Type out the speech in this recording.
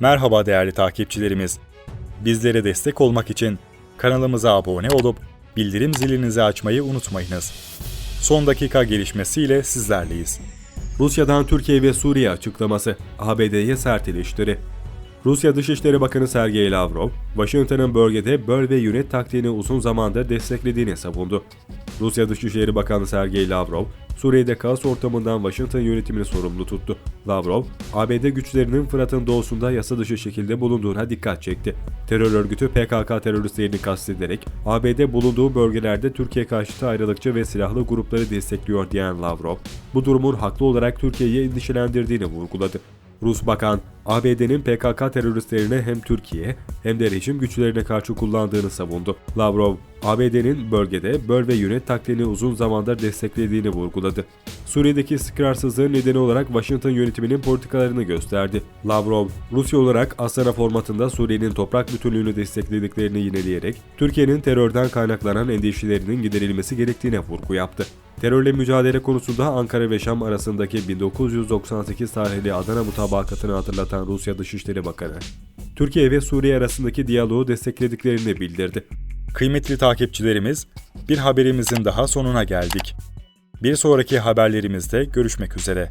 Merhaba değerli takipçilerimiz. Bizlere destek olmak için kanalımıza abone olup bildirim zilinizi açmayı unutmayınız. Son dakika gelişmesiyle sizlerleyiz. Rusya'dan Türkiye ve Suriye açıklaması, ABD'ye sert eleştiri. Rusya Dışişleri Bakanı Sergey Lavrov, Washington'ın bölgede böl ve yönet taktiğini uzun zamandır desteklediğini savundu. Rusya Dışişleri Bakanı Sergey Lavrov, Suriye'de kaos ortamından Washington yönetimini sorumlu tuttu. Lavrov, ABD güçlerinin Fırat'ın doğusunda yasa dışı şekilde bulunduğuna dikkat çekti. Terör örgütü PKK teröristlerini kastederek ABD bulunduğu bölgelerde Türkiye karşıtı ayrılıkçı ve silahlı grupları destekliyor diyen Lavrov, bu durumun haklı olarak Türkiye'yi endişelendirdiğini vurguladı. Rus bakan, ABD'nin PKK teröristlerine hem Türkiye hem de rejim güçlerine karşı kullandığını savundu. Lavrov, ABD'nin bölgede böl ve yönet taktiğini uzun zamandır desteklediğini vurguladı. Suriye'deki istikrarsızlığın nedeni olarak Washington yönetiminin politikalarını gösterdi. Lavrov, Rusya olarak Astana formatında Suriye'nin toprak bütünlüğünü desteklediklerini yineleyerek, Türkiye'nin terörden kaynaklanan endişelerinin giderilmesi gerektiğine vurgu yaptı. Terörle mücadele konusunda Ankara ve Şam arasındaki 1998 tarihli Adana mutabakatını hatırlatan Rusya Dışişleri Bakanı, Türkiye ve Suriye arasındaki diyaloğu desteklediklerini bildirdi. Kıymetli takipçilerimiz, bir haberimizin daha sonuna geldik. Bir sonraki haberlerimizde görüşmek üzere.